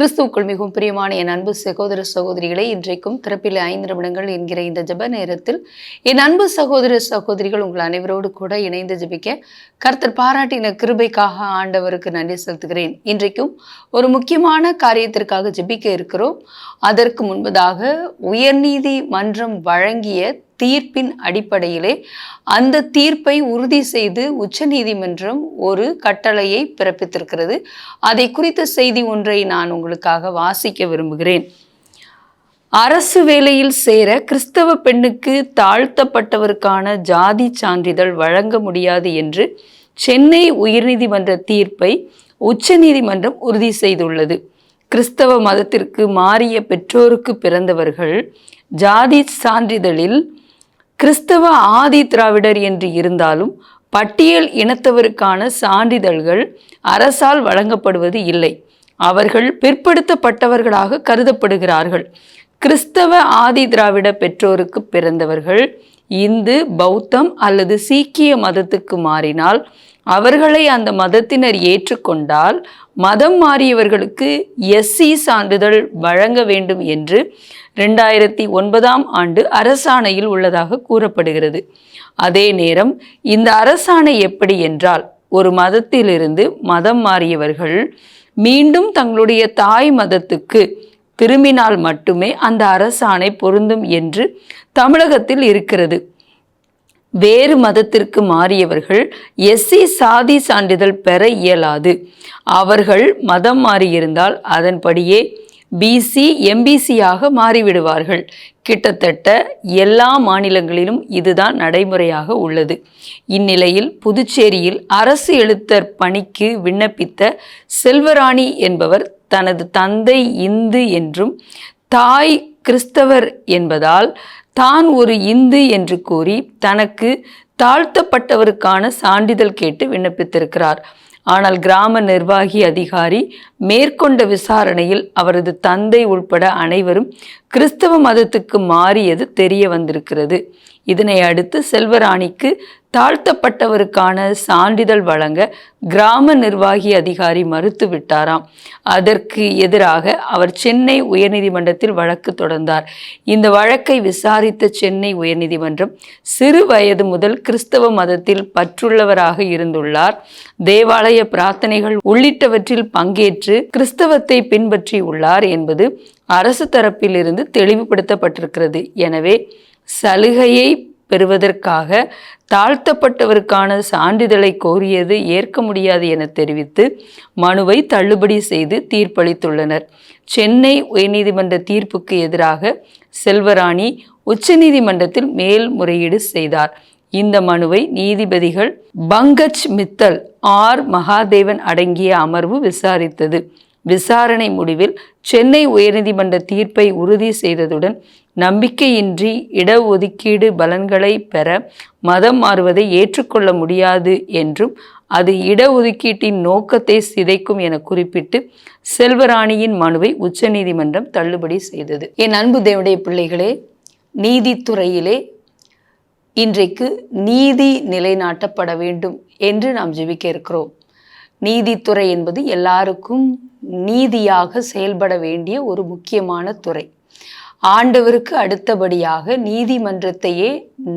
கிறிஸ்துவுக்குள் மிகவும் பிரியமான என் அன்பு சகோதர சகோதரிகளை இன்றைக்கும் திறப்பில் ஐந்து நிமிடங்கள் என்கிற இந்த ஜெப நேரத்தில் என் அன்பு சகோதர சகோதரிகள் உங்கள் அனைவரோடு கூட இணைந்து ஜெபிக்க கர்த்தர் பாராட்டின கிருபைக்காக ஆண்டவருக்கு நன்றி செலுத்துகிறேன். இன்றைக்கும் ஒரு முக்கியமான காரியத்திற்காக ஜெபிக்க இருக்கிறோம். அதற்கு முன்பதாக உயர்நீதி மன்றம் வழங்கிய தீர்ப்பின் அடிப்படையிலே அந்த தீர்ப்பை உறுதி செய்து உச்சநீதிமன்றம் ஒரு கட்டளையை பிறப்பித்திருக்கிறது. அதை குறித்த செய்தி ஒன்றை நான் உங்களுக்காக வாசிக்க விரும்புகிறேன். அரசு வேலையில் சேர கிறிஸ்தவ பெண்ணுக்கு தாழ்த்தப்பட்டவருக்கான ஜாதி சான்றிதழ் வழங்க முடியாது என்று சென்னை உயர்நீதிமன்ற தீர்ப்பை உச்சநீதிமன்றம் உறுதி செய்துள்ளது. கிறிஸ்தவ மதத்திற்கு மாறிய பெற்றோருக்கு பிறந்தவர்கள் ஜாதி சான்றிதழில் கிறிஸ்தவ ஆதி திராவிடர் என்று இருந்தாலும் பட்டியல் இனத்தவருக்கான சான்றிதழ்கள் அரசால் வழங்கப்படுவது இல்லை. அவர்கள் பிற்படுத்தப்பட்டவர்களாக கருதப்படுகிறார்கள். கிறிஸ்தவ ஆதி திராவிட பெற்றோருக்கு பிறந்தவர்கள் இந்து பௌத்தம் அல்லது சீக்கிய மதத்துக்கு மாறினால் அவர்களை அந்த மதத்தினர் ஏற்றுக்கொண்டால் மதம் மாறியவர்களுக்கு எஸ்சி சான்றிதழ் வழங்க வேண்டும் என்று ரெண்டாயிரத்தி ஒன்பதாம் ஆண்டு அரசாணையில் உள்ளதாக கூறப்படுகிறது. அதே நேரம் இந்த அரசாணை எப்படி என்றால் ஒரு மதத்திலிருந்து மதம் மாறியவர்கள் மீண்டும் தங்களுடைய தாய் மதத்துக்கு திரும்பினால் மட்டுமே அந்த அரசாணை பொருந்தும் என்று தமிழகத்தில் இருக்கிறது. வேறு மதத்திற்கு மாறியவர்கள் எஸ்சி சாதி சான்றிதழ் பெற இயலாது. அவர்கள் மதம் மாறியிருந்தால் அதன்படியே பிசி எம்பிசியாக மாறிவிடுவார்கள். கிட்டத்தட்ட எல்லா மாநிலங்களிலும் இதுதான் நடைமுறையாக உள்ளது. இந்நிலையில் புதுச்சேரியில் அரசு எழுத்தர் பணிக்கு விண்ணப்பித்த செல்வராணி என்பவர் தனது தந்தை இந்து என்றும் தாய் கிறிஸ்தவர் என்பதால் தான் ஒரு இந்து என்று கூறி தனக்கு தாழ்த்தப்பட்டவருக்கான சான்றிதழ் கேட்டு விண்ணப்பித்திருக்கிறார். ஆனால் கிராம நிர்வாகி அதிகாரி மேற்கொண்ட விசாரணையில் அவரது தந்தை உள்பட அனைவரும் கிறிஸ்தவ மதத்துக்கு மாறியது தெரிய வந்திருக்கிறது. இதனை அடுத்து செல்வராணிக்கு தாழ்த்தப்பட்டவருக்கான சான்றிதழ் வழங்க கிராம நிர்வாகி அதிகாரி மறுத்துவிட்டாராம் அதற்கு எதிராக அவர் சென்னை உயர்நீதிமன்றத்தில் வழக்கு தொடர்ந்தார். இந்த வழக்கை விசாரித்த சென்னை உயர்நீதிமன்றம் சிறு வயது முதல் கிறிஸ்தவ மதத்தில் பற்றுள்ளவராக இருந்துள்ளார். தேவாலய பிரார்த்தனைகள் உள்ளிட்டவற்றில் பங்கேற்று கிறிஸ்தவத்தை பின்பற்றி உள்ளார் என்பது அரசு தரப்பிலிருந்து தெளிவுபடுத்தப்பட்டிருக்கிறது. எனவே சலுகையை பெறுவதற்காக தாழ்த்தப்பட்டவருக்கான சான்றிதழை கோரியது ஏற்க முடியாது என தெரிவித்து மனுவை தள்ளுபடி செய்து தீர்ப்பளித்துள்ளனர். சென்னை உயர்நீதிமன்ற தீர்ப்புக்கு எதிராக செல்வராணி உச்சநீதிமன்றத்தில் மேல்முறையீடு செய்தார். இந்த மனுவை நீதிபதிகள் பங்கஜ் மித்தல் ஆர். மகாதேவன் அடங்கிய அமர்வு விசாரித்தது. விசாரணை முடிவில் சென்னை உயர்நீதிமன்ற தீர்ப்பை உறுதி செய்ததுடன் நம்பிக்கையின்றி இடஒதுக்கீடு பலன்களை பெற மதம் மாறுவதை ஏற்றுக்கொள்ள முடியாது என்றும் அது இடஒதுக்கீட்டின் நோக்கத்தை சிதைக்கும் என குறிப்பிட்டு செல்வராணியின் மனுவை உச்சநீதிமன்றம் தள்ளுபடி செய்தது. என் அன்பு தேவடைய பிள்ளைகளே நீதித்துறையிலே இன்றைக்கு நீதி நிலைநாட்டப்பட வேண்டும் என்று நாம் ஜெபிக்க இருக்கிறோம். நீதித்துறை என்பது எல்லாருக்கும் நீதியாக செயல்பட வேண்டிய ஒரு முக்கியமான துறை. ஆண்டவருக்கு அடுத்தபடியாக நீதிமன்றத்தையே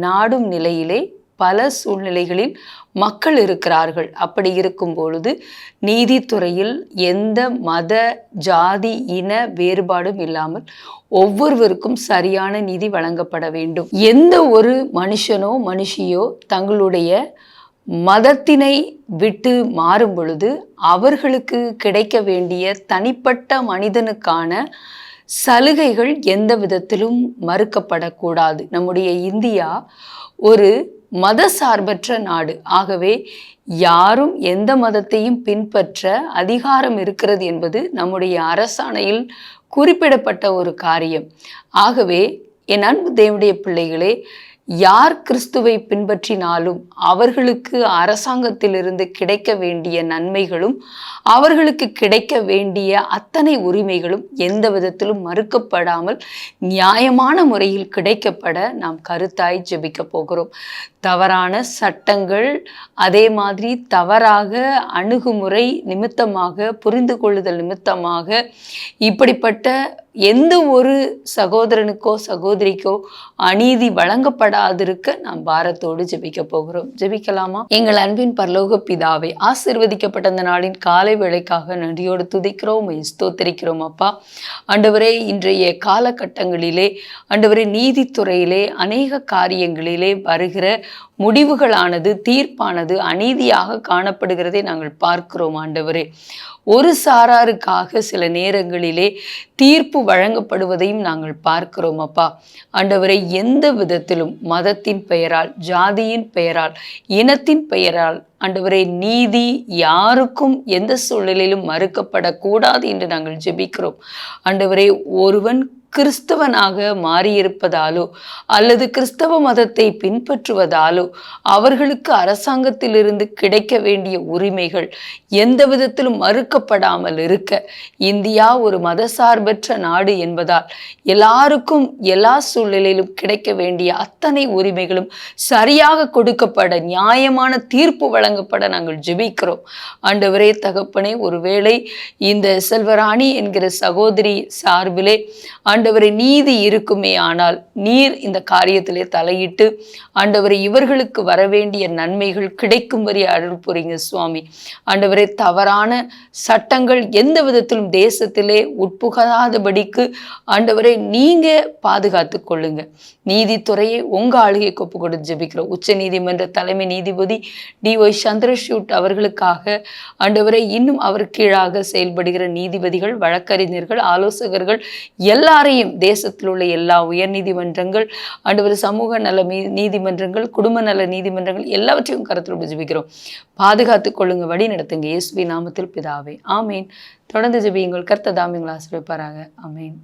நாடும் நிலையிலே பல சூழ்நிலைகளில் மக்கள் இருக்கிறார்கள். அப்படி இருக்கும் பொழுது நீதித்துறையில் எந்த மத ஜாதி இன வேறுபாடும் இல்லாமல் ஒவ்வொருவருக்கும் சரியான நீதி வழங்கப்பட வேண்டும். எந்த ஒரு மனுஷனோ மனுஷியோ தங்களுடைய மதத்தினை விட்டு மாறும் பொழுது அவர்களுக்கு கிடைக்க வேண்டிய தனிப்பட்ட மனிதனுக்கான சலுகைகள் எந்த விதத்திலும் மறுக்கப்படக்கூடாது. நம்முடைய இந்தியா ஒரு மத சார்பற்ற நாடு. ஆகவே யாரும் எந்த மதத்தையும் பின்பற்ற அதிகாரம் இருக்கிறது என்பது நம்முடைய அரசாணையில் குறிப்பிடப்பட்ட ஒரு காரியம். ஆகவே என் அன்பு தேவனுடைய பிள்ளைகளே யார் கிறிஸ்துவை பின்பற்றினாலும் அவர்களுக்கு அரசாங்கத்திலிருந்து கிடைக்க வேண்டிய நன்மைகளும் அவர்களுக்கு கிடைக்க வேண்டிய அத்தனை உரிமைகளும் எந்த விதத்திலும் மறுக்கப்படாமல் நியாயமான முறையில் கிடைக்கப்பட நாம் கருத்தாய் ஜெபிக்க போகிறோம். தவறான சட்டங்கள் அதே மாதிரி தவறாக அணுகுமுறை நிமித்தமாக புரிந்து கொள்ளுதல் நிமித்தமாக இப்படிப்பட்ட எந்த ஒரு சகோதரனுக்கோ சகோதரிக்கோ அநீதி வழங்கப்படாதிருக்க நாம் பாரத்தோடு ஜெபிக்க போகிறோம். ஜெபிக்கலாமா? எங்கள் அன்பின் பரலோக பிதாவை ஆசிர்வதிக்கப்பட்ட இந்த நாளின் காலை வேளைக்காக நன்றியோடு துதிக்கிறோம் ஸ்தோத்தரிக்கிறோம் அப்பா. ஆண்டவரே இன்றைய காலகட்டங்களிலே ஆண்டவரே நீதித்துறையிலே அநேக காரியங்களிலே வருகிற முடிவுகளானது தீர்ப்பானது அநீதியாக காணப்படுகிறதை நாங்கள் பார்க்கிறோம் ஆண்டவரே. ஒரு சாராருக்காக சில நேரங்களிலே தீர்ப்பு வழங்கப்படுவதையும் நாங்கள் பார்க்கிறோம் அப்பா. ஆண்டவரை எந்த விதத்திலும் மதத்தின் பெயரால் ஜாதியின் பெயரால் இனத்தின் பெயரால் ஆண்டவரே நீதி யாருக்கும் எந்த சூழ்நிலையிலும் மறுக்கப்படக்கூடாது என்று நாங்கள் ஜெபிக்கிறோம். ஆண்டவரே ஒருவன் கிறிஸ்தவனாக மாறியிருப்பதாலோ அல்லது கிறிஸ்தவ மதத்தை பின்பற்றுவதாலோ அவர்களுக்கு அரசாங்கத்திலிருந்து கிடைக்க வேண்டிய உரிமைகள் எந்த விதத்திலும் மறுக்கப்படாமல் இருக்க இந்தியா ஒரு மதசார்பற்ற நாடு என்பதால் எல்லாருக்கும் எல்லா சூழ்நிலையிலும் கிடைக்க வேண்டிய அத்தனை உரிமைகளும் சரியாக கொடுக்கப்பட நியாயமான தீர்ப்பு வழங்கப்பட நாங்கள் ஜெபிக்கிறோம். ஆண்டவரே தகப்பனே ஒருவேளை இந்த செல்வராணி என்கிற சகோதரி சார்பிலே ஆண்டவரை நீதி இருக்குமே ஆனால் நீர் இந்த காரியத்திலே தலையிட்டு ஆண்டவரை இவர்களுக்கு வரவேண்டிய நன்மைகள் கிடைக்கும் அருள் புரிங்க சுவாமி. ஆண்டவரை தவறான சட்டங்கள் எந்த விதத்திலும் தேசத்திலே உட்புகாதபடிக்கு ஆண்டவரை நீங்க பாதுகாத்து கொள்ளுங்க. நீதித்துறையை உங்க ஆளுகை கொப்பு கொடுத்து ஜபிக்கிறோம். உச்ச நீதிமன்ற தலைமை நீதிபதி டி ஒய் சந்திரசூட் அவர்களுக்காக ஆண்டவரை இன்னும் அவர் கீழாக செயல்படுகிற நீதிபதிகள் வழக்கறிஞர்கள் ஆலோசகர்கள் எல்லாரையும் தேசத்தில் உள்ள எல்லா உயர் நீதிமன்றங்கள் ஆண்டவர் சமூக நல நீதிமன்றங்கள் குடும்ப நல நீதிமன்றங்கள் எல்லாவற்றையும் கருத்தில் ஜபிக்கிறோம். பாதுகாத்துக் கொள்ளுங்க வழி நடத்துங்க. இயேசுவி நாமத்தில் பிதாவே. ஆமீன். தொடர்ந்து ஜெபியுங்கள். கர்த்ததாமியங்கள் ஆசிரியப்பாராக ஆமீன்.